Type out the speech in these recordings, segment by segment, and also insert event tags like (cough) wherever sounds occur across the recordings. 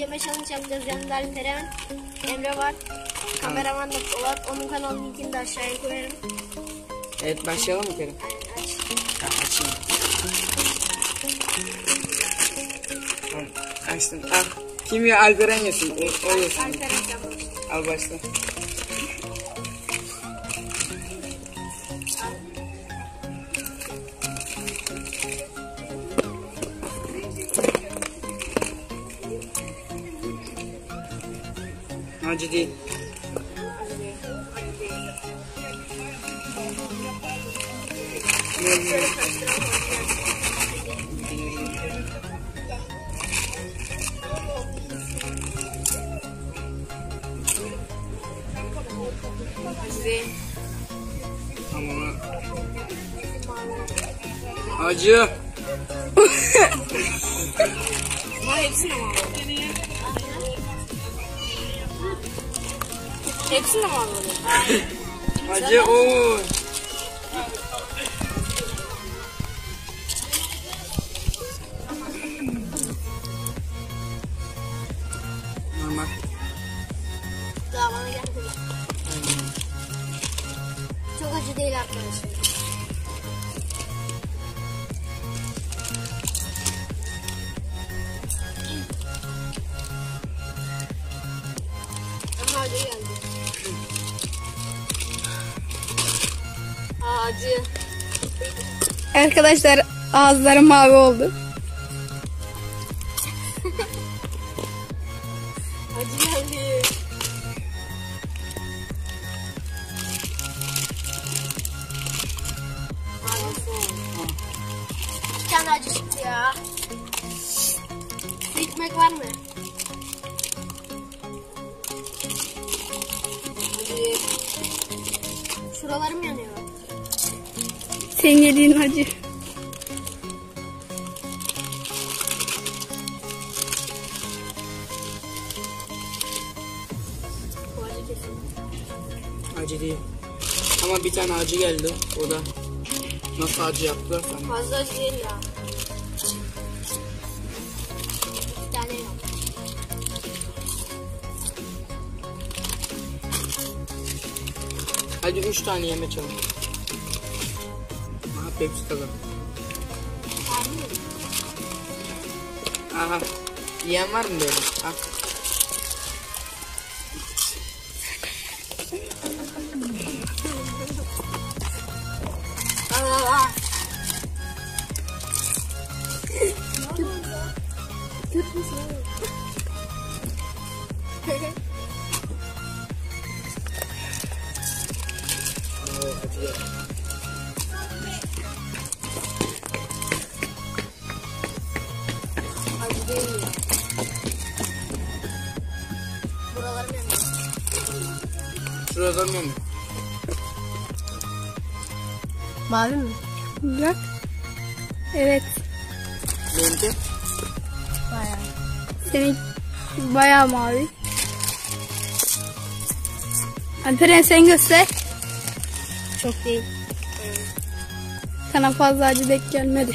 yeme challenge yapacağız. Yanında Alperen, Emre var. Kameraman da Polat. Onun kanal linkini de aşağıya koyarım. Evet başlayalım mı Kerim? Aç. Tamam açayım. Tamam, açtım. Al. Kim ya Alperen yesin. O, o yesin. Alperen başla. Al başla. Acı değil. (laughs) Ama acı. ama hepsini mi Hepsini mi aldın? Acı o. Normal. Daha bana gelmedi. Çok acı değil arkadaşlar. Acı. Arkadaşlar ağızları mavi oldu. Acı geldi. Bir tane acı çıktı ya. Su var mı? Şuralarım yanıyor. Senin yediğin acı. Acı değil. Ama bir tane acı geldi. O da nasıl acı yaptılar sana. Fazla acı değil ya. Bir tane yok. Hadi üç tane yeme çalın. Pepsi tadı. Aha. Yiyen var mı böyle? Al. Aa, (laughs) Şuradan mı? Mavi mi? Bak. Evet. Benimki. Bayağı. Senin bayağı mavi. Alperen sen göster. Çok değil. Sana fazla acı denk gelmedi.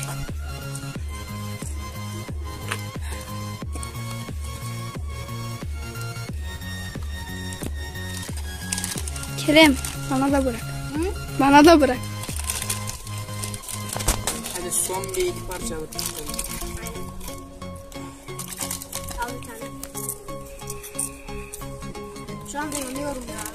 Kerem bana da bırak. Bana da bırak. Hadi son bir iki parça alıp. Al bir tane. Şu anda yanıyorum ya.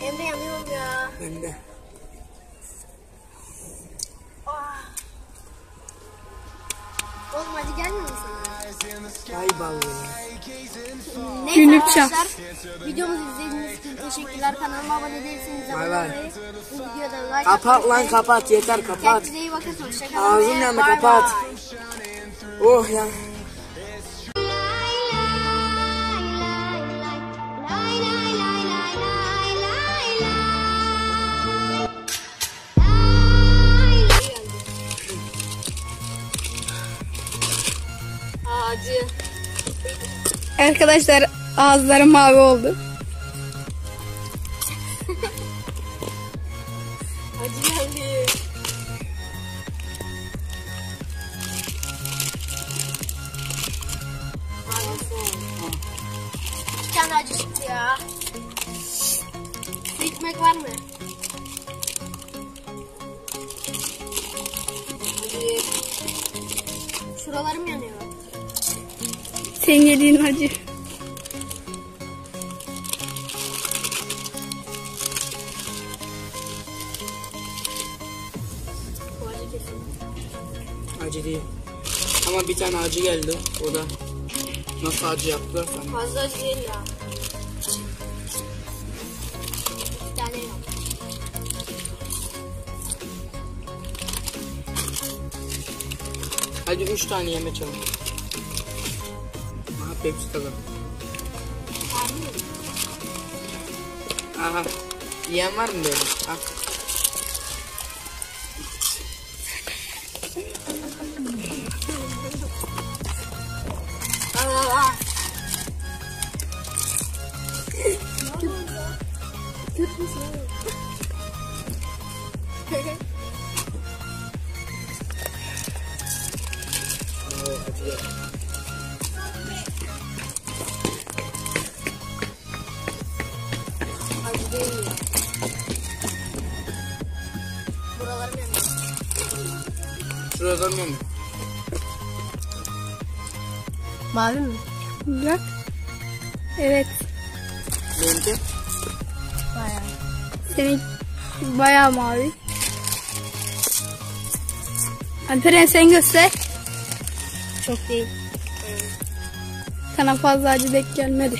Emre yanıyorum ya. Ben de. Ah. Oğlum hadi gelmiyor mu sana? Ay ballı. Neyse Günlük çap. arkadaşlar. Videomuzu izlediğiniz için teşekkürler. Kanalıma abone değilseniz abone Bay bay. olmayı. Bu videoda like Kapat lan kapat yeter kapat. Kendinize iyi bakın. Hoşçakalın. Ağzın ve yandı, bay kapat. bay. Oh ya. Arkadaşlar ağızları mavi oldu. Acı geldi. İki tane acı çıktı ya. Bir ekmek var mı? Şuralarım yanıyor. Senin yediğin acı. Acı değil. Ama bir tane acı geldi. O da nasıl acı yaptılar sana. Fazla acı değil ya. Bir tane yok. Hadi üç tane yeme çalın. Pepsi tadı. Aha. Yiyen var mı böyle? (laughs) Ha. Aa! Şuradan yanıyor. Mavi mi? Bırak. Evet. Benimki Bayağı. Senin bayağı mavi. Alperen sen göster. Çok değil. Sana fazla acı denk gelmedi.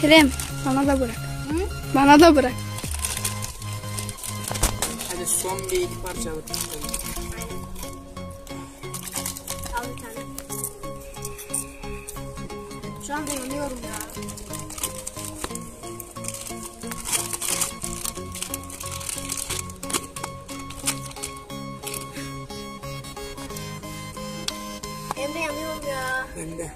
Kerem bana da bırak. Hı? Bana da bırak. hadi son bir iki parça alıp. Al bir tane. Şu anda yanıyorum ya. Emre yanıyorum ya. Ben de.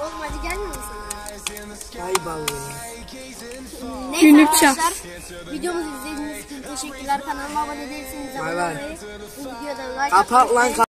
Oğlum hadi gelmiyor mu sana? Ay ballı. Neyse Günlük çap. arkadaşlar. Videomuzu izlediğiniz için teşekkürler. Kanalıma abone değilseniz abone olmayı. Bu videoda like atmayı-